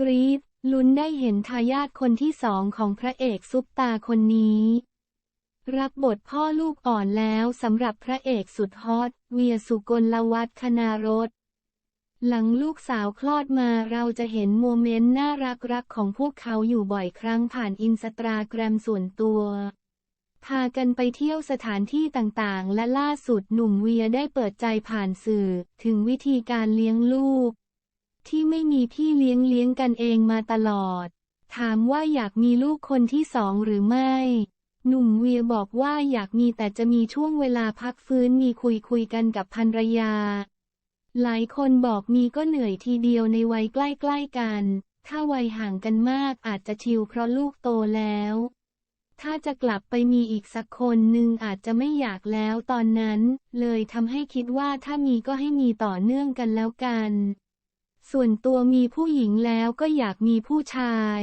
กรี๊ดลุ้นได้เห็นทายาทคนที่สองของพระเอกซุปตาคนนี้ รับบทพ่อลูกอ่อนแล้วสำหรับพระเอกสุดฮอต เวียสุกลวัฒน์คณารสหลังลูกสาวคลอดมาเราจะเห็นโมเมนต์น่ารักรักๆของพวกเขาอยู่บ่อยครั้งผ่านอินสตาแกรมส่วนตัว พากันไปเที่ยวสถานที่ต่างๆ และล่าสุดหนุ่มเวียได้เปิดใจผ่านสื่อ ถึงวิธีการเลี้ยงลูก ที่ไม่มีพี่เลี้ยงเลี้ยงกันเองมาตลอด ถามว่าอยากมีลูกคนที่สองหรือไม่ หนุ่มเวียบอกว่าอยากมีแต่จะมีช่วงเวลาพักฟื้นมีคุยคุยกันกับภรรยา หลายคนบอกมีก็เหนื่อยทีเดียวในวัยใกล้ๆกัน ถ้าวัยห่างกันมากอาจจะชิวเพราะลูกโตแล้ว ถ้าจะกลับไปมีอีกสักคนหนึ่งอาจจะไม่อยากแล้วตอนนั้น เลยทำให้คิดว่าถ้ามีก็ให้มีต่อเนื่องกันแล้วกัน ส่วนตัวมีผู้หญิงแล้วก็อยากมีผู้ชาย